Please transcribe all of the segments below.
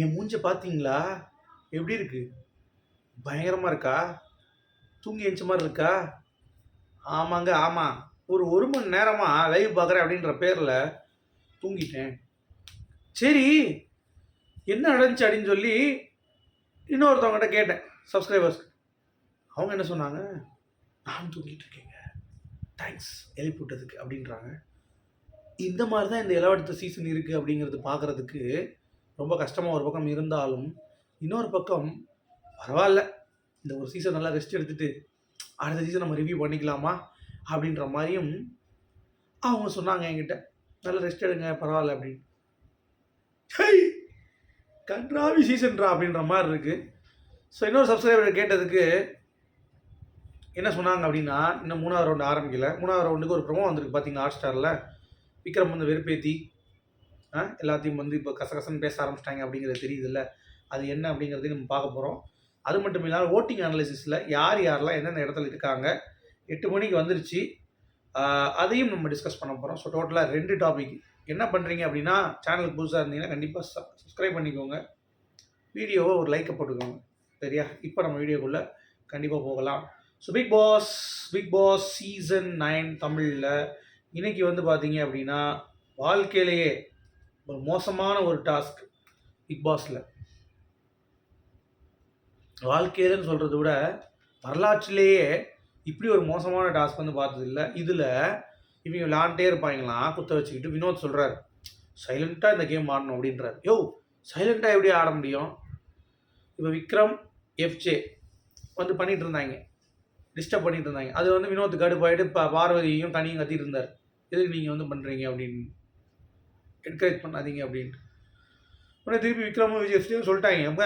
என் மூஞ்ச பார்த்தீங்களா எப்படி இருக்கு? பயங்கரமாக இருக்கா? தூங்கி எழுந்த மாதிரி இருக்கா? ஆமாங்க ஆமாம் ஒரு ஒரு மணி நேரமாக லைவ் பார்க்குறேன் அப்படின்ற பேரில் தூங்கிட்டேன். சரி என்ன நடந்துச்சு அப்படின்னு சொல்லி இன்னொருத்தவங்ககிட்ட கேட்டேன் சப்ஸ்கிரைபர்ஸ் அவங்க என்ன சொன்னாங்க? நான் தூங்கிட்டு இருக்கேங்க. தேங்க்ஸ் எழுப்பி விட்டதுக்கு அப்படின்றாங்க. இந்த மாதிரி தான் இந்த இளவடுத்த சீசன் இருக்குது அப்படிங்கிறது பார்க்குறதுக்கு ரொம்ப கஷ்டமாக ஒரு பக்கம் இருந்தாலும் இன்னொரு பக்கம் பரவாயில்ல. இந்த ஒரு சீசன் நல்லா ரெஸ்ட் எடுத்துகிட்டு அடுத்த சீசன் நம்ம ரிவ்யூ பண்ணிக்கலாமா? அப்படின்ற மாதிரியும் அவங்க சொன்னாங்க என்கிட்ட. நல்லா ரெஸ்ட் எடுங்க பரவாயில்ல அப்படின்னு. கன்றாவி சீசன்ரா அப்படின்ற மாதிரி இருக்குது ஸோ இன்னொரு சப்ஸ்கிரைபர் கேட்டதுக்கு என்ன சொன்னாங்க அப்படின்னா இன்னும் மூணாவது ரவுண்டு ஆரம்பிக்கல. மூணாவது ரவுண்டுக்கு ஒரு ப்ரோமோ வந்திருக்கு பார்த்தீங்கன்னா ஹாட் ஸ்டாரில் விக்ரம் வந்து வெறுப்பேத்தி. எல்லாத்தையும் வந்து இப்போ கசகசன்னு பேச ஆரம்பிச்சிட்டாங்க அப்படிங்கிறது தெரியுதுல்ல. அது என்ன அப்படிங்கிறதையும் நம்ம பார்க்க போகிறோம் அது மட்டும் இல்லாமல் ஓட்டிங் அனாலிசிஸில் யார் யாரெல்லாம் என்னென்ன இடத்துல இருக்காங்க? எட்டு மணிக்கு வந்துருச்சு. அதையும் நம்ம டிஸ்கஸ் பண்ண போகிறோம் ஸோ டோட்டலாக ரெண்டு டாபிக் என்ன பண்ணுறீங்க அப்படின்னா சேனலுக்கு புதுசாக இருந்தீங்கன்னா கண்டிப்பாக சப்ஸ்கிரைப் பண்ணிக்கோங்க. வீடியோவை ஒரு லைக்கை போட்டுக்கோங்க. சரியா? இப்போ நம்ம வீடியோக்குள்ளே கண்டிப்பாக போகலாம். So Bigg Boss Bigg Boss season nine தமிழில். இன்றைக்கி வந்து பார்த்தீங்க அப்படின்னா வாழ்க்கையிலேயே ஒரு மோசமான ஒரு டாஸ்க் பிக் பாஸில். வாழ்க்கையிலன்னு சொல்கிறத விட வரலாற்றிலேயே இப்படி ஒரு மோசமான டாஸ்க் வந்து பார்த்ததில்ல. இதில் இவங்க விளாண்டே இருப்பாங்களாம் குத்த வச்சுக்கிட்டு வினோத் சொல்கிறார் சைலண்ட்டாக இந்த கேம் ஆடணும் அப்படின்றார். யோ சைலண்ட்டாக எப்படி ஆட முடியும்? இப்போ விக்ரம் எஃப்ஜே வந்து பண்ணிட்டு இருந்தாங்க. டிஸ்டர்ப் பண்ணிட்டு இருந்தாங்க. அது வந்து வினோத் கடுப்பாயிட்டு இப்போ பார்வதியையும் கனியும் கத்திட்டு இருந்தார். எதுக்கு நீங்கள் வந்து பண்ணுறீங்க அப்படின்னு என்கரேஜ் பண்ணாதீங்க அப்படின்ட்டு. உடனே திருப்பி விக்ரமும் விஜய் சொல்லிட்டாங்க எங்க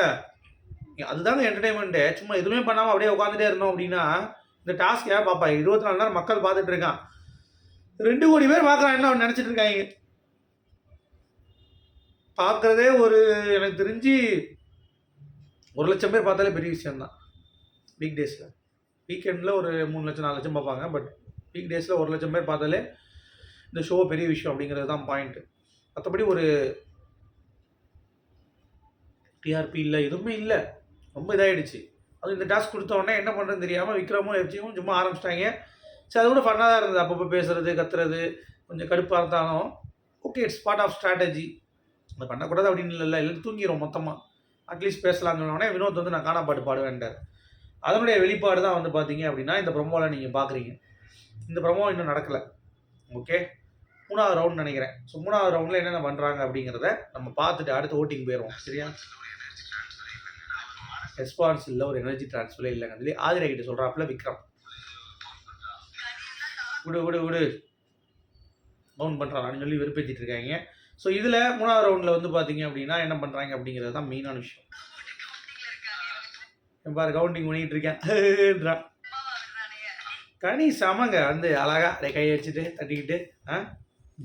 அதுதாங்க என்டர்டைன்மெண்ட்டு சும்மா எதுவுமே பண்ணாமல் அப்படியே உட்காந்துட்டே இருந்தோம் அப்படின்னா இந்த டாஸ்க் ஏன் பார்ப்பா இருபத்தி நாலு நேரம் மக்கள் பார்த்துட்டு இருக்கான். ரெண்டு கோடி பேர் பார்க்குறான் என்ன அவன் நினச்சிட்டு இருக்காங்க? பார்க்குறதே ஒரு எனக்கு தெரிஞ்சு ஒரு லட்சம் பேர் பார்த்தாலே பெரிய விஷயம்தான் வீக் டேஸில் வீக்கெண்டில் ஒரு மூணு லட்சம் நாலு லட்சம் பார்ப்பாங்க பட் வீக் டேஸில் ஒரு லட்சம் பேர் பார்த்தாலே இந்த ஷோ பெரிய விஷயம் அப்படிங்கிறது தான் பாயிண்ட்டு மற்றபடி ஒரு டிஆர்பி இல்லை எதுவுமே இல்லை. ரொம்ப இதாகிடுச்சு அது இந்த டாஸ்க் கொடுத்தோடனே என்ன பண்ணுறதுன்னு தெரியாமல் விக்ரமும் எஃப்ஜியும் சும்மா ஆரம்பிச்சிட்டாங்க. சரி அது கூட ஃபன்னாக தான் இருந்தது. அப்பப்போ பேசுறது கத்துறது கொஞ்சம் கடுப்பாக இருந்தாலும். Okay it's part of strategy அதை பண்ணக்கூடாது அப்படின்னு இல்லை இல்லை தூங்கிடும் மொத்தமாக அட்லீஸ்ட் பேசலாம்னு சொன்ன வினோத் வந்து நான் காணாப்பாட்டு பாடுவேன்டார் அதனுடைய வெளிப்பாடு தான் வந்து பார்த்தீங்க அப்படின்னா இந்த ப்ரொமோவில் நீங்கள் பார்க்குறீங்க இந்த ப்ரொமோ இன்னும் நடக்கலை. ஓகே மூணாவது ரவுண்ட் நினைக்கிறேன். ஸோ மூணாவது ரவுண்டில் என்னென்ன பண்ணுறாங்க அப்படிங்கிறத நம்ம பார்த்துட்டு அடுத்து ஓட்டிங் போயிடுவோம். சரியா? ரெஸ்பான்ஸ் இல்லை ஒரு எனர்ஜி ட்ரான்ஸ்ஃபரே இல்லைங்க சொல்லி ஆதிரை கிட்ட சொல்கிறாப்புல விக்ரம். விடு விடு விடு. பவுன் பண்ணுறான்னு சொல்லி வெறுப்பேற்றிட்டு இருக்காங்க. ஸோ இதில் மூணாவது ரவுண்டில் வந்து பார்த்தீங்க அப்படின்னா என்ன பண்ணுறாங்க அப்படிங்கிறது தான் மெயினான விஷயம். பாரு கவுண்டிங் பண்ணிக்கிட்டு இருக்கேன். கனி சமங்க வந்து அழகா அதை கை வச்சுட்டு தட்டிக்கிட்டு ஆ?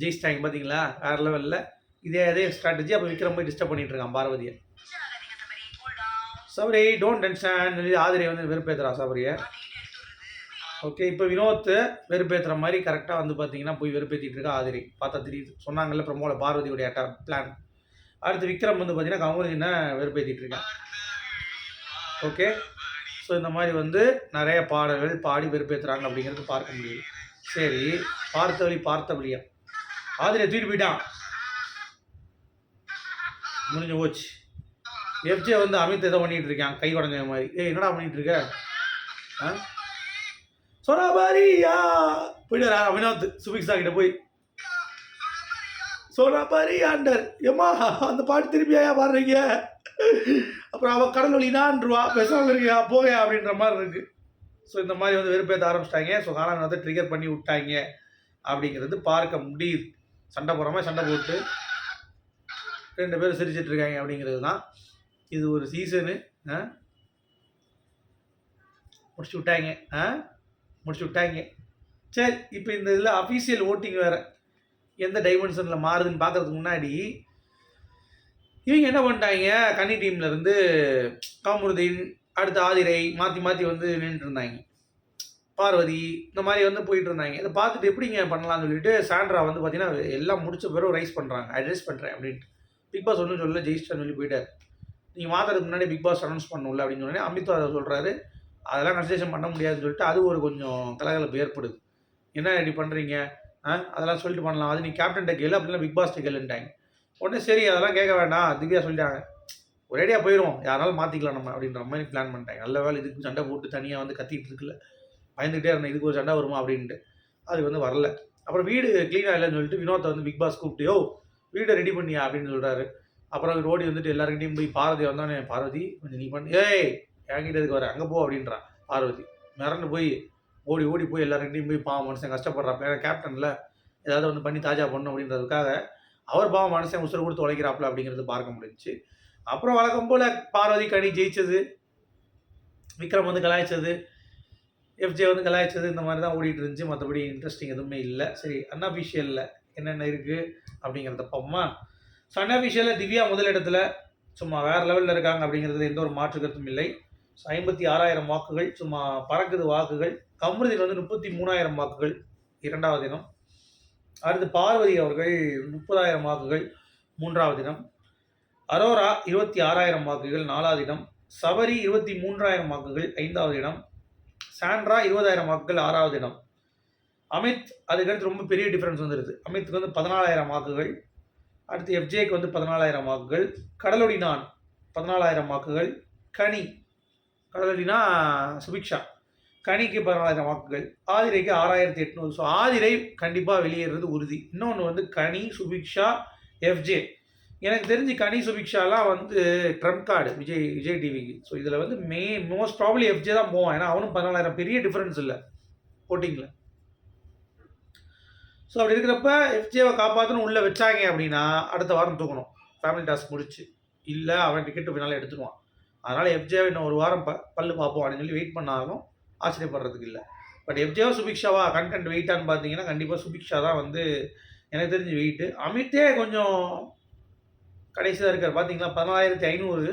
ஜெயிச்சிட்டாங்க பார்த்தீங்களா வேறு லெவலில் இதே அதே ஸ்ட்ராட்டஜி அப்போ விக்ரம் போய் டிஸ்டர்ப் பண்ணிகிட்டு இருக்கான் பார்வதியை. சபரி டோன்ட் டென்ஷன் ஆதிரியை வந்து வெறுப்பேற்றுறான் சபரியை. ஓகே இப்போ வினோத் வெறுப்பேற்றுற மாதிரி கரெக்டாக வந்து பார்த்தீங்கன்னா போய் வெறுப்பேற்றிட்டு இருக்கா ஆதிரி. பார்த்தா தெரியுது சொன்னாங்கல்ல பிரமோல பார்வதியுடைய அட்டா பிளான் அடுத்து விக்ரம் வந்து பார்த்தீங்கன்னா கமலின வெறுப்பேற்றிட்டு இருக்கான் ஓகே ஸோ இந்த மாதிரி வந்து நிறைய பாடல்கள் பாடி வெறுப்பேற்றுறாங்க அப்படிங்கிறது பார்க்க முடியுது. சரி பார்த்தவழி பார்த்தபடியா ஆதிரியை தூக்கிட்டு போயிட்டான். முடிஞ்சு போச்சு. எஃப்ஜே வந்து அமித் ஏதோ பண்ணிட்டு இருக்கான் கை குடஞ்ச மாதிரி. ஏய் என்னடா பண்ணிட்டு இருக்க? ஆ? சொன்னா பாரியா போயிட்டு வினோத் சுபிக்ஷா கிட்ட போய். சோனா ஆண்டர் ஏம்மா அந்த பாட்டு திருப்பி ஏன் பாடுறீங்க? அப்புறம் அவள் கடல் வழினான்ருவா பேசாமல் இருக்கியா போக அப்படின்ற மாதிரி இருக்கு. ஸோ இந்த மாதிரி வந்து வெறுப்பேற்ற ஆரம்பிச்சிட்டாங்க. ஸோ காலம் வந்து ட்ரிகர் பண்ணி விட்டாங்க. அப்படிங்கிறது பார்க்க முடியுது. சண்டை போகிற மாதிரி சண்டை போட்டு ரெண்டு பேரும் சிரிச்சிட்டு இருக்காங்க அப்படிங்கிறது தான். இது ஒரு சீசனு ஆ? முடிச்சு விட்டாங்க ஆ? முடிச்சு விட்டாங்க. சரி இப்போ இந்த இதில் அஃபீஷியல் ஓட்டிங் வேறு எந்த டைமென்ஷனில் மாறுதுன்னு பார்க்கறதுக்கு முன்னாடி இவங்க என்ன பண்ணிட்டாங்க? கன்னி டீம்லேருந்து இருந்து காமுருதீன் அடுத்து ஆதிரை மாற்றி மாற்றி வந்து நின்றுட்டு இருந்தாங்க. பார்வதி இந்த மாதிரி வந்து போயிட்டு இருந்தாங்க. இதை பார்த்துட்டு எப்படிங்க பண்ணலாம்னு சொல்லிட்டு சாண்ட்ரா வந்து பார்த்தீங்கன்னா எல்லாம் முடிச்ச பிறகு ரைஸ் பண்ணுறாங்க அட்ரஸ் பண்ணுறேன் அப்படின்ட்டு. பிக் பாஸ் ஒன்றும் சொல்லல ஜெயிச்சிட்டான்னு சொல்லி போயிட்டார். நீங்கள் மாற்றுறதுக்கு முன்னாடி பிக் பாஸ் அனௌன்ஸ் பண்ணணும்ல அப்படின்னு சொன்னோடனே அமித்வா அதை சொல்கிறாரு அதெல்லாம் கன்சேஷன் பண்ண முடியாதுன்னு சொல்லிட்டு அது ஒரு கொஞ்சம் கலகலப்பு ஏற்படுது. என்ன இப்படி பண்ணுறீங்க ஆ? அதெல்லாம் சொல்லிட்டு பண்ணலாம். அது நீ கேப்டன்ட்ட கேளு அப்படின்னா பிக் பாஸ்ட்டு கேளுன்ட்டாங்க. உடனே சரி அதெல்லாம் கேட்க வேண்டாம். திவ்யா சொல்லிட்டாங்க. ஒரேடியாக போயிடும் யாராலும் மாற்றிக்கலாம் நம்ம அப்படின்ற மாதிரி பிளான் பண்ணிட்டாங்க. நல்ல வேலை இதுக்கு சண்டை போட்டு தனியாக வந்து கத்திட்டு இருக்குல்ல பயந்துகிட்டே இருந்தேன் இதுக்கு ஒரு சண்டை வருமா அப்படின்ட்டு. அது வந்து வரல. அப்புறம் வீடு க்ளீனாக இல்லைன்னு சொல்லிட்டு வினோத்தை வந்து பிக் பாஸ் கூப்பிட்டியோ வீடை ரெடி பண்ணியா? அப்படின்னு சொல்கிறாரு அப்புறம் அவர் ஓடி வந்துட்டு எல்லாருக்கிட்டையும் போய் பார்வதி வந்தானே பார்வதி கொஞ்சம் நீ பண்ணி ஏய் என்கிட்ட இதுக்கு வர? அங்கே போ அப்படின்றான் பார்வதி. மிரண்டு போய் ஓடி ஓடி போய் எல்லாருக்கிட்டையும் போய் பாவம் மனுஷன் கஷ்டப்படுறாப்ப ஏன்னா கேப்டனில் ஏதாவது வந்து பண்ணி தாஜா பண்ணணும் அப்படின்றதுக்காக அவர் பாவம் மனுஷன் உசுறு கொடுத்து உழைக்கிறாப்புல அப்படிங்கிறது பார்க்க முடிஞ்சிச்சு. அப்புறம் வழக்கம் போல் பார்வதி கனி ஜெயிச்சது விக்ரம் வந்து கலாய்ச்சது. எஃப்ஜே வந்து கலாய்ச்சது இந்த மாதிரி தான் ஓடிட்டு இருந்துச்சு மற்றபடி இன்ட்ரெஸ்டிங் எதுவுமே இல்லை. சரி அன்அஃபிஷியலில் என்னென்ன இருக்குது அப்படிங்கிறத பார்ப்போமா? ஸோ அன்அஃபிஷியலில் திவ்யா முதலிடத்தில் சும்மா வேறு லெவலில் இருக்காங்க அப்படிங்கிறது எந்த ஒரு மாற்று கருத்தும் இல்லை. ஸோ ஐம்பத்தி ஆறாயிரம் வாக்குகள் சும்மா பறக்குது வாக்குகள். கமருதீன் வந்து முப்பத்தி மூணாயிரம் வாக்குகள் இரண்டாவது தினம் அடுத்து பார்வதி அவர்கள் முப்பதாயிரம் வாக்குகள் மூன்றாவது தினம் அரோரா இருபத்தி ஆறாயிரம் வாக்குகள் நாலாவது இடம் சபரி இருபத்தி மூன்றாயிரம் வாக்குகள் ஐந்தாவது இடம் சாண்ட்ரா இருபதாயிரம் வாக்குகள் ஆறாவது இடம். அமித் அதுக்கடுத்து ரொம்ப பெரிய டிஃப்ரென்ஸ் வந்துடுது அமித்துக்கு வந்து பதினாலாயிரம் வாக்குகள். அடுத்து எஃப்ஜேக்கு வந்து பதினாலாயிரம் வாக்குகள். கடலொடி நான் பதினாலாயிரம் வாக்குகள். கனி கடலொடினா சுபிக்ஷா. கனிக்கு பதினாலாயிரம் வாக்குகள். ஆதிரைக்கு ஆறாயிரத்தி எட்நூறு. ஸோ ஆதிரை கண்டிப்பாக வெளியேறது உறுதி. இன்னொன்று வந்து கனி சுபிக்ஷா எஃப்ஜே எனக்கு தெரிஞ்சு கனி சுபிக்ஷாலாம் வந்து ட்ரம்ப் கார்டு விஜய் விஜய் டிவிக்கு ஸோ இதில் வந்து மே மோஸ்ட் ப்ராப்ளி எஃப்ஜே தான் போவான். ஏன்னா அவனும் பதினாலாயிரம் பெரிய டிஃப்ரென்ஸ் இல்லை போட்டிங்கில் ஸோ அப்படி இருக்கிறப்ப எஃப்ஜேவை காப்பாற்றணும் உள்ளே வச்சாங்க அப்படின்னா அடுத்த வாரம் தூக்கணும் ஃபேமிலி டாஸ்க் முடிச்சு. இல்லை அவன் டிக்கெட்டு பின்னால் எடுத்துருவான் அதனால் எஃப்ஜேவை இன்னும் ஒரு வாரம் ப பல்லு பார்ப்போம் அப்படின்னு சொல்லி வெயிட் பண்ணாலும் ஆச்சரியப்படுறதுக்கு இல்லை. பட் எஃப்ஜேவா சுபிக்ஷாவா கண்டென்ட் வெயிட்டான்னு பார்த்தீங்கன்னா கண்டிப்பாக சுபிக்ஷா தான் வந்து எனக்கு தெரிஞ்சு வெயிட்டு அமித்தே கொஞ்சம் கடைசியாக இருக்கார். பார்த்தீங்களா பதினாலாயிரத்தி ஐநூறு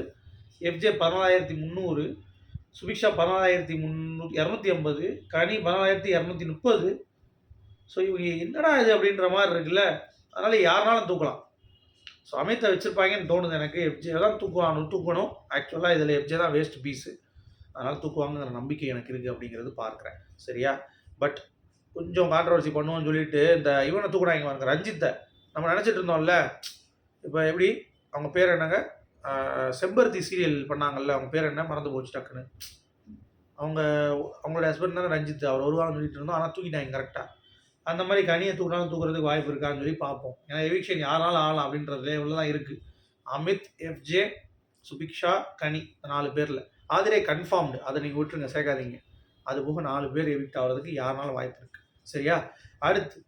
எஃப்ஜே பதினாலாயிரத்தி முந்நூறு சுபிக்ஷா பதினாலாயிரத்தி முந்நூறு இரநூத்தி ஐம்பது கனி பதினாலாயிரத்தி இரநூத்தி முப்பது. ஸோ இவங்க என்னடா இது அப்படின்ற மாதிரி இருக்குல்ல? அதனால் யாருனாலும் தூக்கலாம். ஸோ அமித்தை வச்சுருப்பாங்கன்னு தோணுது எனக்கு. எஃப்ஜே தான் தூக்குவாங்க தூக்கணும். ஆக்சுவலாக இதில் எஃப்ஜே தான் வேஸ்ட் பீஸு அதனால் தூக்குவாங்கங்கிற நம்பிக்கை எனக்கு இருக்குது அப்படிங்கிறது பார்க்குறேன். சரியா? பட் கொஞ்சம் கான்ட்ரவர்சி பண்ணுவோம்னு சொல்லிட்டு இந்த இவனை தூக்குறாங்க பாருங்க ரஞ்சித்தை. நம்ம நினச்சிட்டு இருந்தோம்ல. இப்போ எப்படி? அவங்க பேர் என்னங்க? செம்பருத்தி சீரியல் பண்ணாங்கல்ல அவங்க பேர் என்ன? மறந்து போச்சு டக்குன்னு. அவங்க அவங்களோட ஹஸ்பண்ட் தானே ரஞ்சித் அவர் வருவாங்கன்னு சொல்லிட்டு இருந்தோம் ஆனால் தூக்கிட்டாங்க கரெக்டாக அந்த மாதிரி கனியை தூக்கினாலும் தூக்குறதுக்கு வாய்ப்பு இருக்கான்னு சொல்லி பார்ப்போம். ஏன்னா எவிக்ஷன் யாராலும் ஆகலாம் அப்படின்றதுல இவ்வளோ தான் இருக்குது அமித் எஃப்ஜே சுபிக்ஷா கனி நாலு பேரில். ஆதிரே கன்ஃபார்ம்டு அதை நீங்கள் விட்டுருங்க சேர்க்காதீங்க. அது போக நாலு பேர் எவிக்ட் ஆகிறதுக்கு யாருனாலும் வாய்ப்பு இருக்குது சரியா? அடுத்து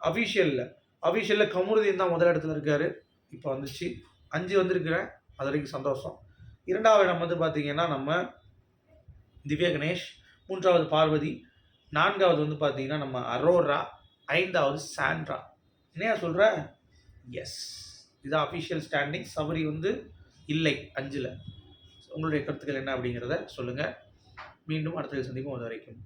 அஃபிஷியலில் அஃபிஷியலில் கமருதீன் தான் முதல் இடத்துல இருக்கார். இப்போ வந்துச்சு. அஞ்சு வந்திருக்கிறேன் அது வரைக்கும் சந்தோஷம். இரண்டாவது இடம் வந்து பார்த்தீங்கன்னா நம்ம திவ்யா கணேஷ் மூன்றாவது பார்வதி நான்காவது வந்து பார்த்தீங்கன்னா நம்ம அரோரா ஐந்தாவது சாண்ட்ரா. என்னையா சொல்கிற எஸ் இது அஃபிஷியல் ஸ்டாண்டிங் சபரி வந்து இல்லை அஞ்சில். உங்களுடைய கருத்துக்கள் என்ன அப்படிங்கிறத சொல்லுங்கள் மீண்டும் அடுத்த சந்திப்போம். அது வரைக்கும்.